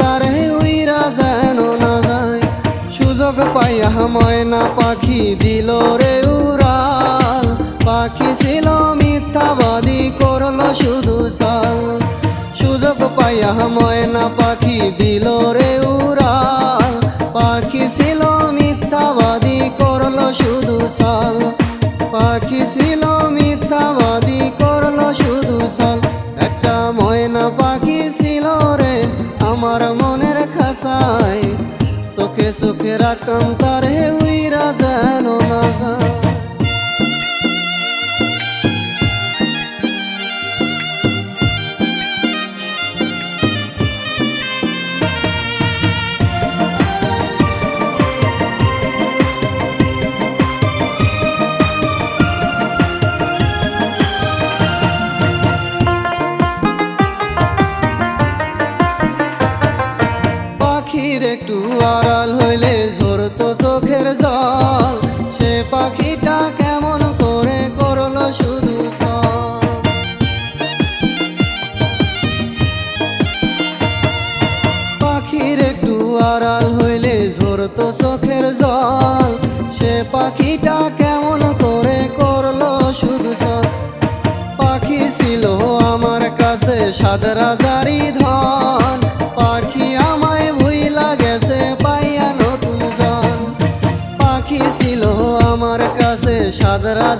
পাতারে উইরা যেন না যায়। সুযোগ পাইয়া ময়না পাখি দিল রে উড়াল। পাখি ছিল মিথ্যাবাদী, করল শুধু সাল। সুযোগ পাইয়া ময়না পাখি দিল রে উড়াল। পাখি ছিল মিথ্যাবাদী, করল শুধু সাল। পাখি নাই। চোখে চোখে রাখতাম তার হে উইরা যেন না যায় কেমন করে করল শুধু সব পাখি ছিল আমার কাছে সাদরা জারি ধন। পাখি আমায় ভুইলা গেছে, পাইয়া নতুন জন। পাখি ছিল আমার কাছে সাদরা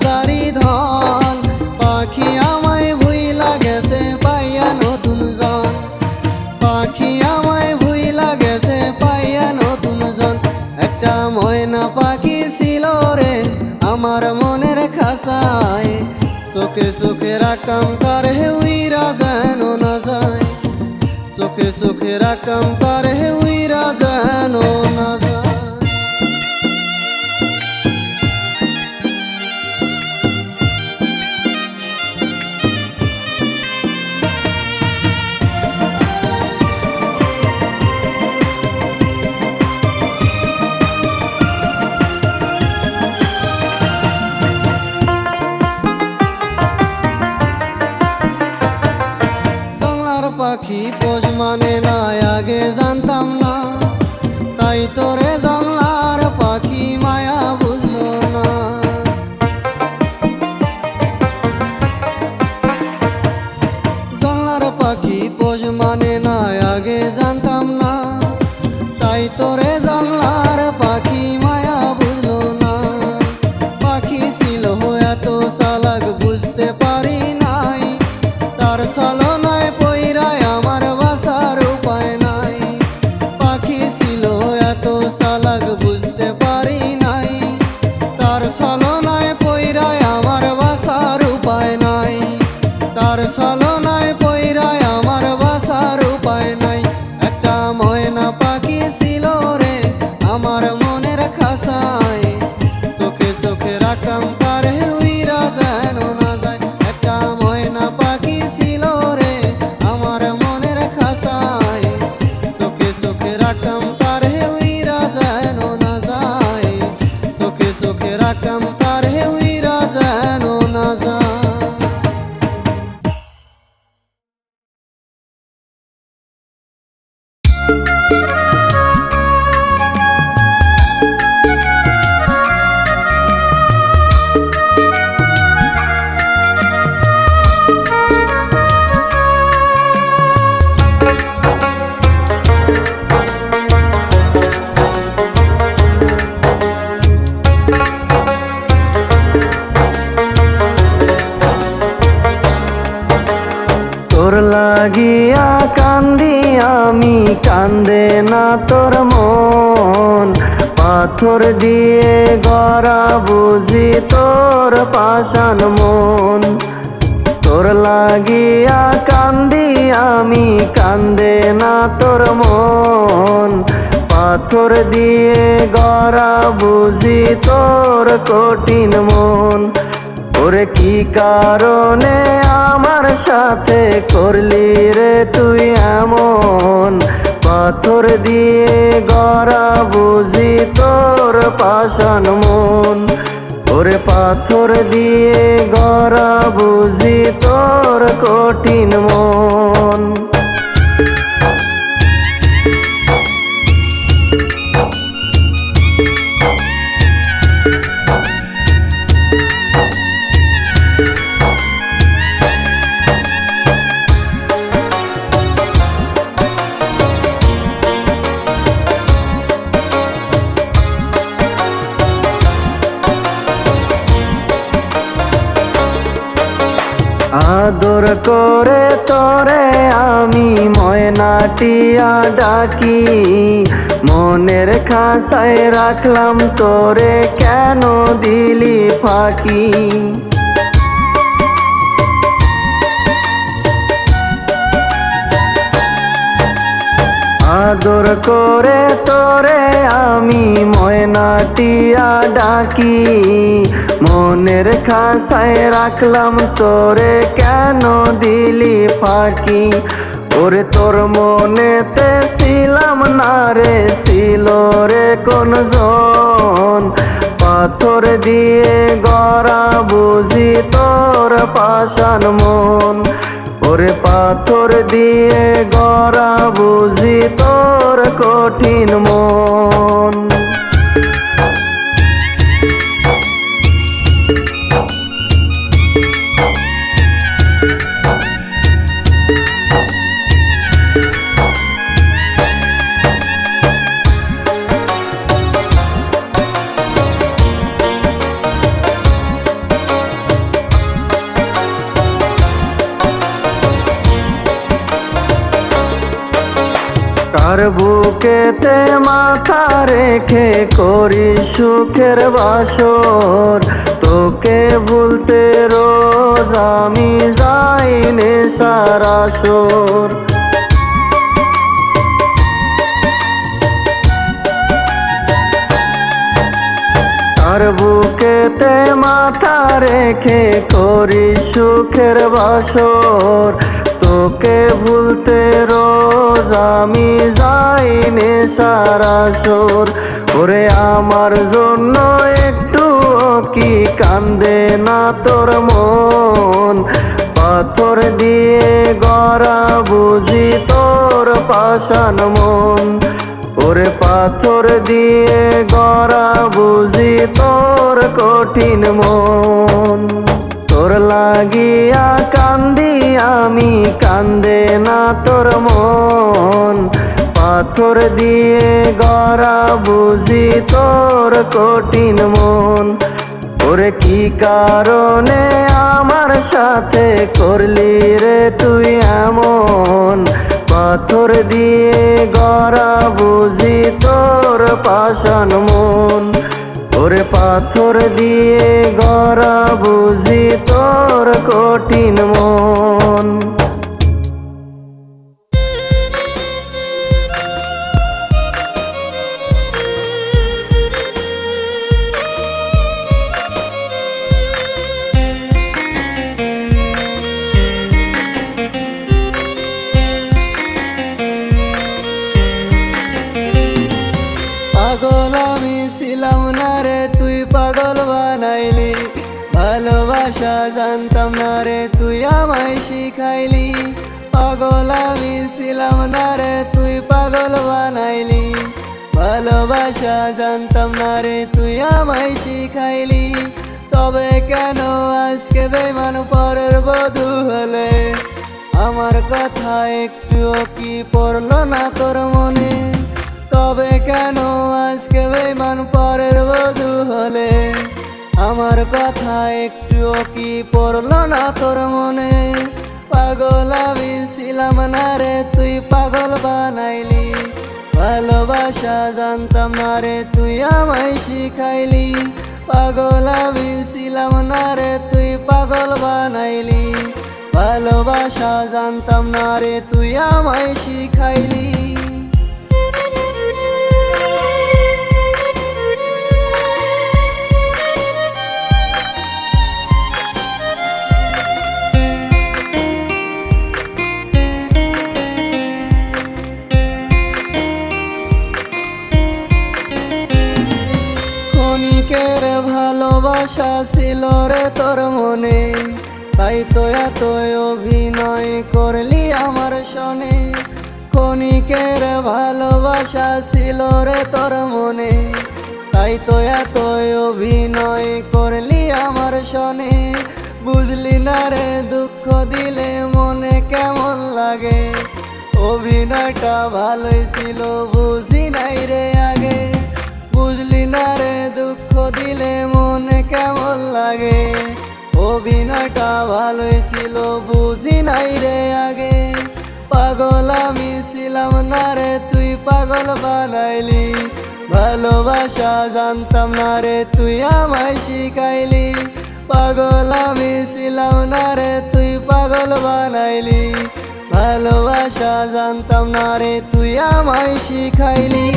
রাখতাম তার হেউইরা যেন না যায় চোখে চোখে রাখতাম তার হেউইরা যায় aqui. পাথর দিয়ে গড়া বুঝি তোর পাষাণ মন। তোর লাগিয়া কান্দি আমি, কান্দে না তোর মন। পাথর দিয়ে গড়া বুঝি তোর কঠিন মন। ওরে কি কারণে আমার সাথে করলি রে তুই এমন? পাথর দিয়ে গড়া বুঝি তোর পাষাণ মন। ওরে পাথর দিয়ে গড়া বুঝি তোর কঠিন মন। আদর করে তোরে আমি ময়নাটিয়া ডাকি মনের খাসায় রাখলাম তোরে কেন দিলি ফাঁকি? আদর করে তোরে আমি ময়নাটিয়া ডাকি মনের খাসায় রাখলাম তোরে কেন দিলি ফাঁকি? ওরে তোর মনেতে ছিলাম না রে, ছিল রে কোন জন? পাথর দিয়ে গড়া বুঝি তোর পাষাণ মন। ওরে পাথর দিয়ে গড়া বুঝি তোর কঠিন মন। বুকেতে মাথা রেখে করি সুখের বাসর। তোকে ভুলতে রোজ আমি যাই নেশারাসর তার বুকেতে মাথা রেখে করি সুখের বাসর। তোকে ভুলতে রোজ আমি যাই নেশারাসর ওরে আমার জন্য একটু কি কান্দে না তোর মন? পাথর দিয়ে গড়া বুঝি তোর পাষাণ মন। ওরে পাথর দিয়ে গড়া বুঝি তোর কঠিন মন। তোর লাগিয়া আমি কান্দে না তোর মন। পাথর দিয়ে গড়া বুঝি তোর কঠিন মন। ওরে কি কারণে আমার সাথে করলি রে তুই এমন? পাথর দিয়ে গড়া বুঝি তোর পাষাণ মন। ওরে পাথর দিয়ে গড়া বুঝি ভালোবাসা জানতাম না রে, তুই আমায় শিখাইলি। তবে কেন আজকে বেমান পরের বধু হলে? আমার কথা একটুও কি পড়ল না তোর মনে? তবে কেন আজকে বেমান পরের বধু হলে? আমার কথা একটুও কি পড়ল না তোর মনে? পাগল আমি ছিলাম না রে, তুই পাগল বানাইলি। ভালোবাসা জানতাম না রে, তুই আমায় শিখাইলি। পাগল আমি ছিলাম না রে, তুই পাগল বানাইলি। ভালোবাসা জানতাম না রে, তুই আমায় শিখাইলি। ভালোবাসা ছিল রে তোর মনে। তাই তো এত অভিনয় করলি আমার সনে। ক্ষণিকের ভালোবাসা ছিল রে তোর মনে। তাই তো এত অভিনয় করলি আমার সনে। বুঝলি না রে, দুঃখ দিলে মনে কেমন লাগে। অভিনয়টা ভালোই ছিল, বুঝি নাই রে আগে। বুঝলি না দুঃখ দিলে মনে কেমন লাগে? অভিনয়টা ভালোই ছিল, বুঝি নাই রে আগে। পাগল আমি ছিলাম না রে, তুই পাগল বানাইলি। ভালোবাসা জানতাম না রে, তুই আমায় শিখাইলি। পাগল আমি ছিলাম না রে, তুই পাগল বানাইলি। ভালোবাসা জানতাম না রে, তুই আমায় শিখাইলি।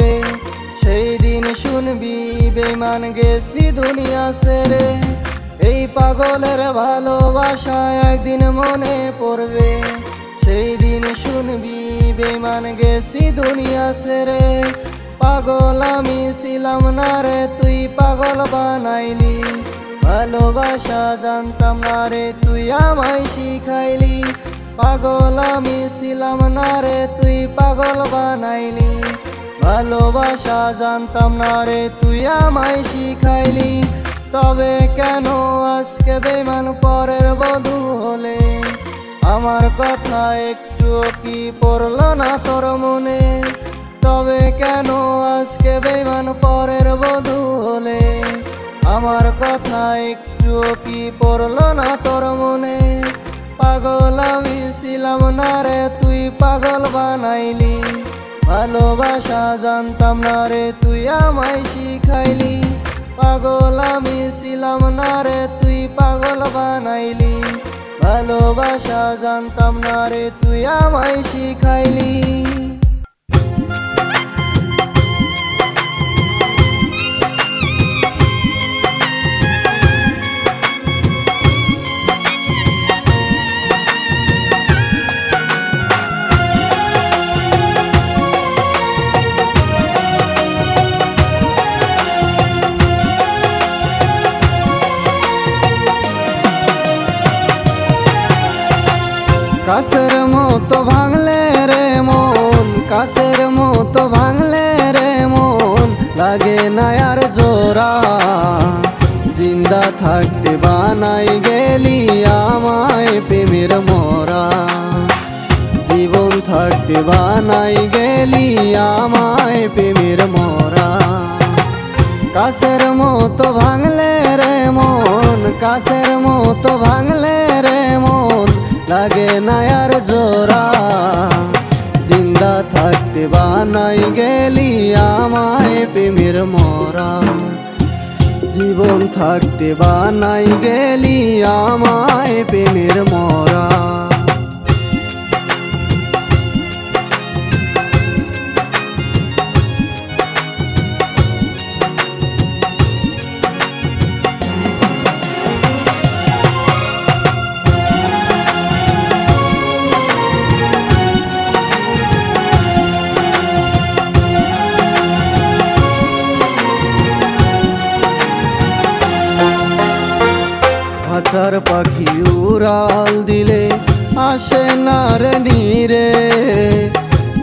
পড়বে সেই দিন শুনবি বেমান গেছি দুনিয়া সেরে। এই পাগলের ভালোবাসা একদিন মনে পড়বে, সেই দিন শুনবি বেমান গেছি দুনিয়া সেরে। পাগল আমি ছিলাম না রে, তুই পাগল বানাইলি। ভালোবাসা জানতাম না রে, তুই আমায় শিখাইলি। পাগল আমি ছিলাম না রে, তুই পাগল বানাইলি। ভালোবাসা জানতাম না রে, তুই আমায় শিখাইলি। তবে কেন আজকে বেমান পরের বধু হলে? আমার কথা একটু কি পড়ল না তোর মনে? তবে কেন আজকে বেমান পরের বধু হলে? আমার কথা একটু কি পড়ল না তোর মনে? পাগল আমি ছিলাম না রে, তুই পাগল বানাইলি। ভালোবাসা জানতাম না রে, তুই আমায় শিখাইলি। পাগল আমি ছিলাম না রে, তুই পাগল বানাইলি। ভালোবাসা জানতাম না রে, তুই আমায় শিখাইলি। কাছের মতো ভাঙলে রে মন, কাছের মতো ভাঙলে রে মন, লাগে না আর জোরা জিন্দা থাকতে বানাই গেলি আমায় প্রেমের মোরা। জীবন থাকতে বানাই গেলি আমায় প্রেমের মোরা। কাছের মতো ভাঙলে রে মন, কাছের মতো ভাঙলে রে মন, লাগে না বানাই গেলি আমায় প্রেমের মরা। জীবন থাকতে বানাই গেলি আমায় প্রেমের মরা। কাছার পাখি উড়াল দিলে আসে না রে নীরে।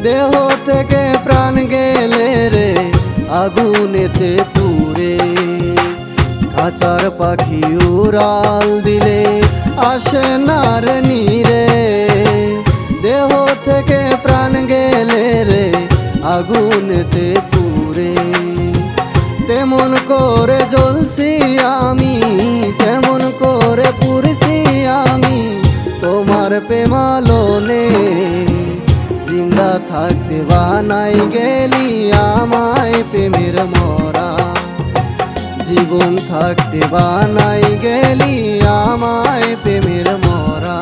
দেহ থেকে প্রাণ গেলে রে আগুনেতে পুরে কাছার পাখি উড়াল দিলে আসে না রে নীরে। দেহ থেকে প্রাণ গেলে রে আগুনেতে পুরে তেমন করে জ্বলছি আমি বানাই গেলি আমায় প্রেমের মরা। জীবন থাকতে বানাই গেলি আমায় প্রেমের মরা।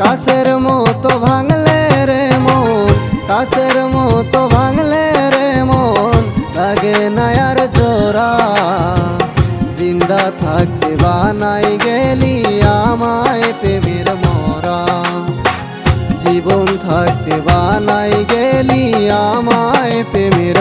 কাছের মতো ভাঙলে রে মন, কাছের মতো ভাঙলে রে মন, লাগে না আর জোরা জিন্দা থাকতে বানাই গেলি আমায় প্রেমের বানাই গেলি আমায় প্রেমের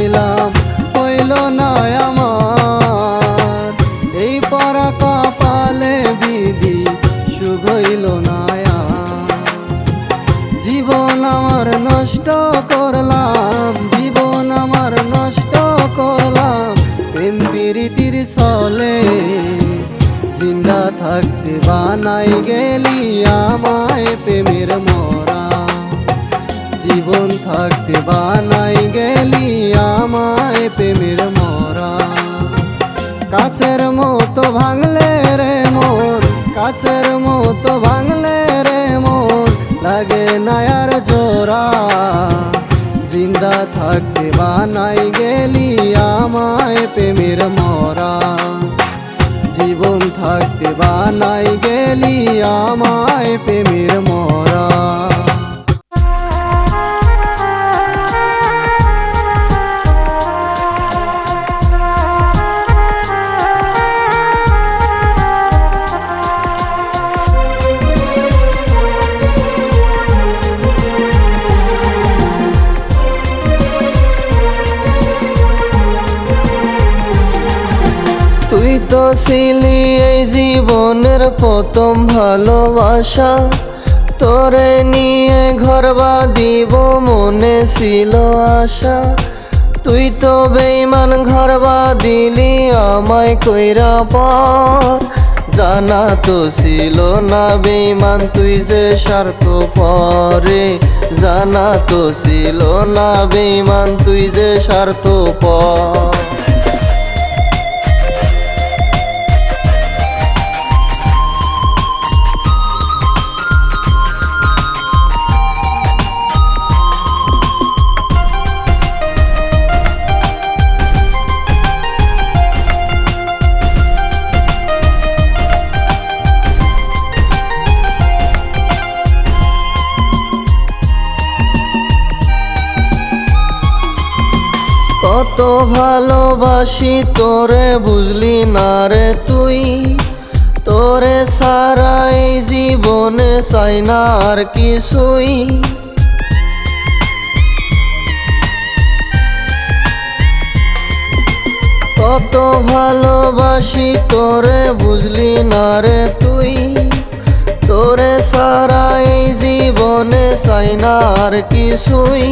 baila আর জোরা জিন্দা থাকতে বানাই গেলি আমায় প্রেমের মরা। জীবন থাকতে বানাই গেলি আমায় প্রেমের মরা। ছিলি এই জীবনের প্রথম ভালোবাসা। তোরে নিয়ে ঘর দিব মনে ছিল আশা। তুই তো বেইমান ঘর দিলি আমায় কইরা পর। জানা তো ছিল না বেইমান তুই যে স্বার্থ পরে জানা তো ছিল না বেইমান তুই যে স্বার্থ পর ভালোবাসি, তোরে বুঝলি না রে তুই। তোরে সারা এই জীবনে চাই না আর কিছুই। কত ভালোবাসি, তোরে বুঝলি না রে তুই। তোরে সারা এই জীবনে চাই না আর কিছুই।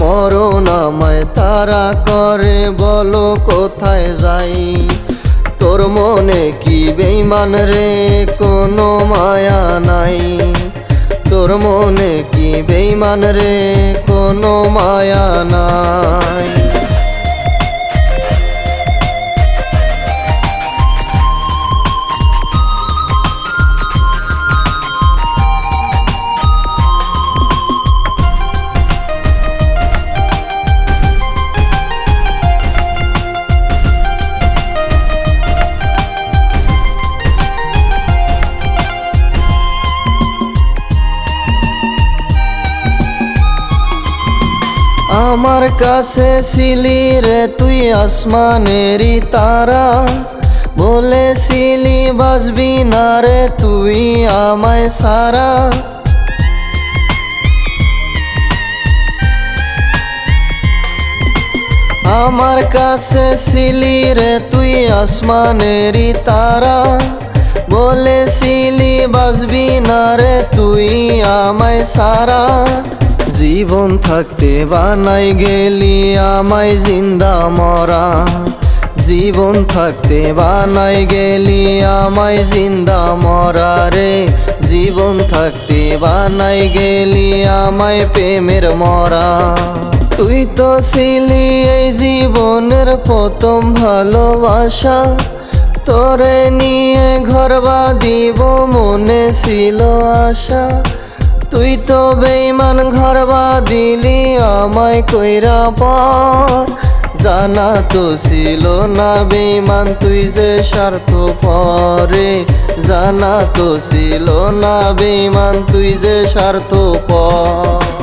মরণ আমায় তারা করে, বলো কোথায় যাই? তোর মনে কি বেইমান রে? কোনো মায়া নাই। তোর মনে কি বেইমান রে? কোনো মায়া নাই। আমার কাছে ছিলি রে তুই আসমানেরই তারা। বলেছিলি বাসবি না রে তুই আমায় সারা। আমার কাছে ছিলি রে তুই আসমানেরই তারা। বলেছিলি বাসবি না রে তুই আমায় সারা। জীবন থাকতে বানাই গেলি আমায় জিন্দা মরা। জীবন থাকতে বানাই গেলি আমায় জিন্দা মরা রে। জীবন থাকতে বানাই গেলি আমায় প্রেমের মরা। তুই তো ছিলি এই জীবনের প্রথম ভালোবাসা। তোরে নিয়ে ঘর দিব মনে ছিল আশা। তুই তো বেইমান ঘর দিলি আমায় কইরা পর। জানা তো ছিল না বেইমান তুই যে স্বার্থ পরে জানা তো ছিল না বেইমান তুই যে স্বার্থ পর